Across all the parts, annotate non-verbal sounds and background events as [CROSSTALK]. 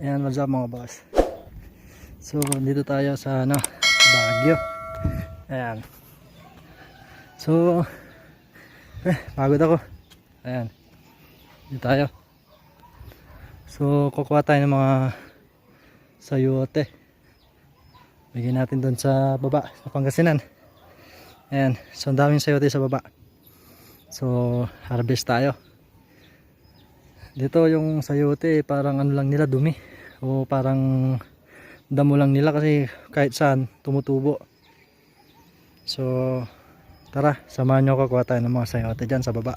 Ayan, what's up mga boss? So, dito tayo sa ano, Baguio. Ayan. So, eh, pagod ako. Ayan. Dito tayo. So, kukuha tayo ng mga sayote. Bigyan natin doon sa baba, sa Pangasinan. Ayan. So, ang daming sayote sa baba. So, harvest tayo. Dito yung sayote, parang ano lang nila, dumi. O parang damo lang nila kasi kahit saan, tumutubo. So, tara, samahan nyo ako kuha tayo ng mga sayote dyan sa baba.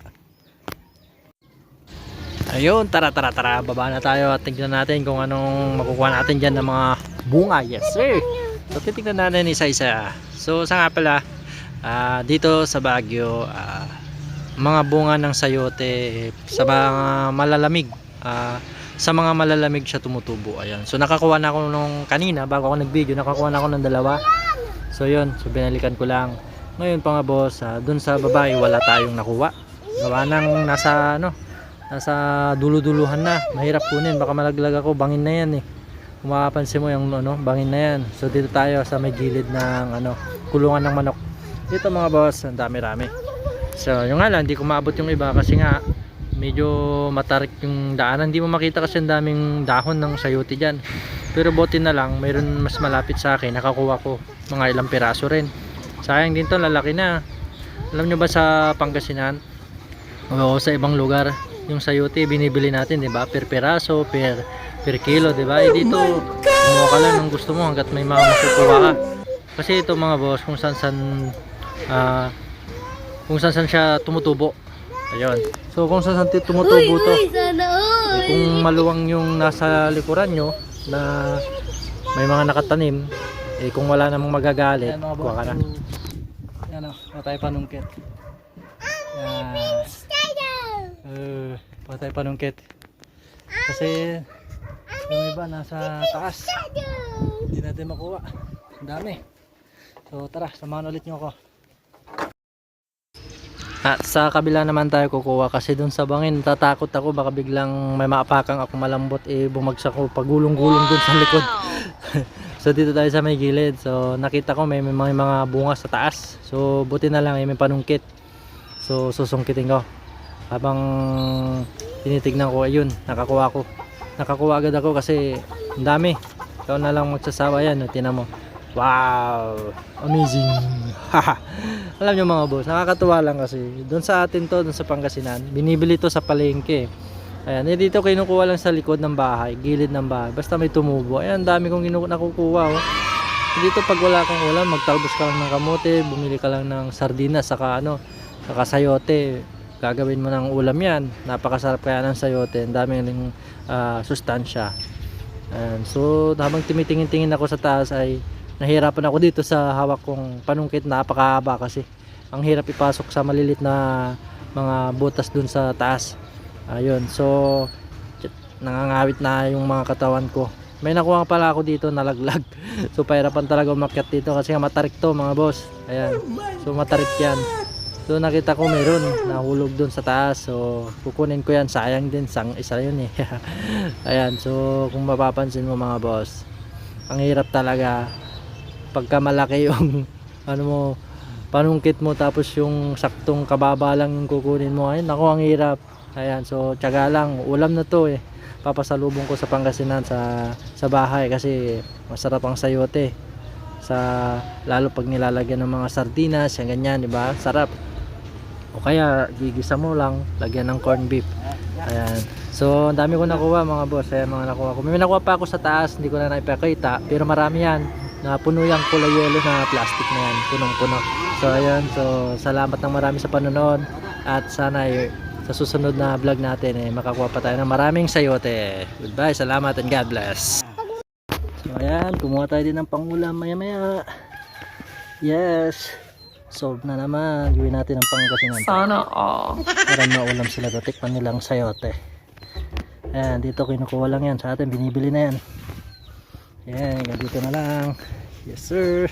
Ayun, tara tara tara, baba na tayo at tignan natin kung anong makukuha natin dyan ng mga bunga. Yes sir! So titignan natin isa-isa. So sa nga pala, ah, dito sa Baguio, ah, mga bunga ng sayote sa mga malalamig. ah, sa mga malalamig siya tumutubo. Ayan. So nakakuha na ako nung kanina bago ako nag-video, nakakuha na ako ng dalawa. So yun, so binalikan ko lang. Ngayon pa nga boss, ah, dun sa babae wala tayong nakuha. Gawa nang nasa ano, nasa dulo-duluhan na. Mahirap kunin, baka malaglag ako, bangin na yan eh. Kung makapansin mo yung ano, bangin na yan. So dito tayo sa may gilid ng ano, kulungan ng manok. Dito mga boss, ang dami-rami. So yung nga lang, hindi ko maabot yung iba kasi nga medyo matarik yung daanan. Hindi mo makita kasi ang daming dahon ng sayote dyan. Pero buti na lang, mayroon mas malapit sa akin. Nakakuha ko mga ilang piraso rin. Sayang din to, lalaki na. Alam nyo ba sa Pangasinan? O sa ibang lugar, yung sayote binibili natin, 'di ba? Per piraso, per per kilo, 'di ba? Eh dito, kumuha ka lang ng gusto mo hangga't may mga makukuha ka. Kasi ito mga boss, kung saan saan ah, kung saan saan siya tumutubo. Ayun. So kung saan saan tumutubo to, eh, kung maluwang yung nasa likuran nyo na may mga nakatanim, eh kung wala namang magagalit, kuha ka na. Yan o, patay panungkit. Yan. Uh, patay panungkit. Kasi yung iba nasa taas. Hindi natin makuha. Ang dami. So tara, samahan ulit nyo ako. At sa kabila naman tayo kukuha kasi dun sa bangin tatakot ako baka biglang may maapakang ako malambot eh bumagsak ko pagulong-gulong dun sa likod. [LAUGHS] so dito tayo sa may gilid. So nakita ko may, may mga, mga bunga sa taas. So buti na lang eh, may panungkit. So susungkitin ko. Habang tinitignan ko ayun, nakakuha ko. Nakakuha agad ako kasi ang dami. Ikaw na lang magsasawa yan, no? tinan mo. Wow! Amazing! [LAUGHS] Alam nyo mga boss, nakakatuwa lang kasi doon sa atin to, doon sa Pangasinan, binibili to sa palengke. Ayan, eh, dito kinukuha lang sa likod ng bahay, gilid ng bahay. Basta may tumubo. Ayan, dami kong nakukuha. Oh. Dito pag wala kang ulam, magtalbos ka lang ng kamote, bumili ka lang ng sardinas, saka ano, saka sayote. Gagawin mo ng ulam yan. Napakasarap kaya ng sayote. Ang dami ng ah, sustansya. Ayan, so habang tumitingin-tingin ako sa taas ay nahirapan ako dito sa hawak kong panungkit. Napakahaba kasi. Ang hirap ipasok sa malilit na mga butas dun sa taas. Ayun so nangangawit na yung mga katawan ko. May nakuha pala ako dito nalaglag. [LAUGHS] So pahirapan talaga umakyat dito kasi matarik to mga boss. Ayan so matarik yan. So nakita ko meron nahulog dun sa taas. So kukunin ko yan. Sayang din sang isa yun eh. [LAUGHS] Ayan so kung mapapansin mo mga boss ang hirap talaga pagka malaki yung [LAUGHS] ano mo panungkit mo tapos yung saktong kababa lang yung kukunin mo. Ayun ako ang hirap. Ayan so tiyaga lang. Ulam na to eh. Papasalubong ko sa Pangasinan sa sa bahay kasi masarap ang sayote. Sa lalo pag nilalagyan ng mga sardinas yung ganyan di ba? Sarap. O kaya gigisa mo lang lagyan ng corn beef. Ayan. So ang dami ko nakuha mga boss. Ayan mga nakuha ko. May nakuha pa ako sa taas hindi ko na naipakita pero marami yan na puno yung kulay yellow na plastic na yan. Punong puno so ayan so salamat ng marami sa panonood. At sana sa susunod na vlog natin eh makakuha pa tayo ng maraming sayote. Goodbye. Salamat and God bless. So ayan. Kumuha tayo din ng pangulam maya maya yes. Solve na naman. Gawin natin ang pangkasinan Sana all. para maulam sila. To tikman nilang sayote. Ayan. Dito kinukuha lang yan sa atin. Binibili na yan yan dito na lang. Yes sir